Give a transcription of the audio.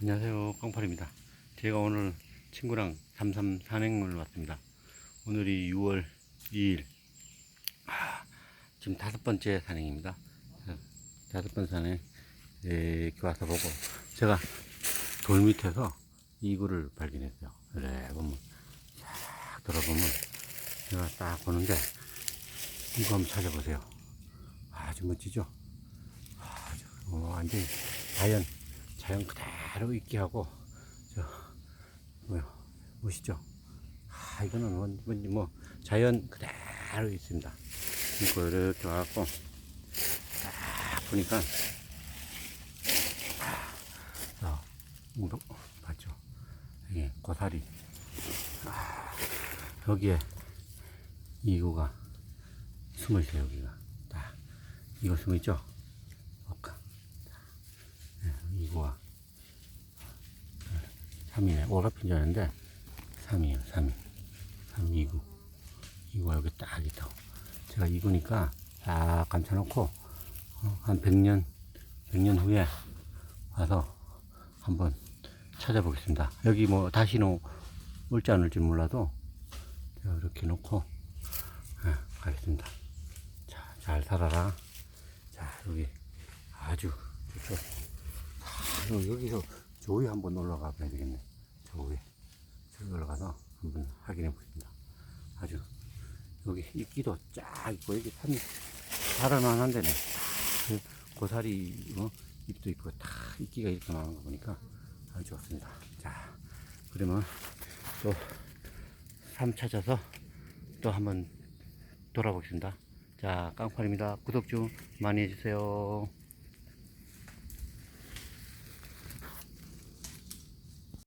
안녕하세요. 깡팔입니다. 제가 오늘 친구랑 삼삼 산행을 왔습니다. 오늘이 6월 2일. 아, 지금 다섯 번째 산행입니다. 다섯 번째 산행 예, 이렇게 와서 보고 제가 돌 밑에서 이구를 발견했어요. 그래 보면 싹 들어보면 제가 딱 보는데 이거 한번 찾아보세요. 아주 멋지죠? 아주 어, 완전히 자연 자연 그대로 있게 하고 저 뭐요? 보시죠. 아 이거는 뭔- 뭔지 뭐 자연 그대로 있습니다. 이거 이렇게 와갖고 딱 보니까 자 우도 봤죠? 이게 고사리. 아, 여기에 이구가 숨어 있어요 여기가. 딱 이거 숨어 있죠 볼까 이구가 3이네. 오라핀 줄 알았는데 3이에요. 3이. 3, 2구. 2구가 여기 딱 있다고. 제가 2구니까 딱 감춰놓고 어, 한 100년, 100년 후에 와서 한번 찾아보겠습니다. 여기 뭐 다시는 올지 안 올지 몰라도 제가 이렇게 놓고 예, 가겠습니다. 자, 잘 살아라. 자, 여기 아주 좋죠. 아, 여- 여기서 저 위에 한번 올라가 봐야 되겠네. 저 위에. 저기 올라가서 한번 확인해 보겠습니다. 아주, 여기 이끼도 쫙 있고, 여기 산, 살아만 한데네. 그 고사리, 어, 잎도 있고, 다 이끼가 이렇게 나오는 거 보니까 아주 좋습니다. 자, 그러면 또, 삶 찾아서 또 한번 돌아보겠습니다. 자, 깡팔입니다. 구독 좀 많이 해주세요.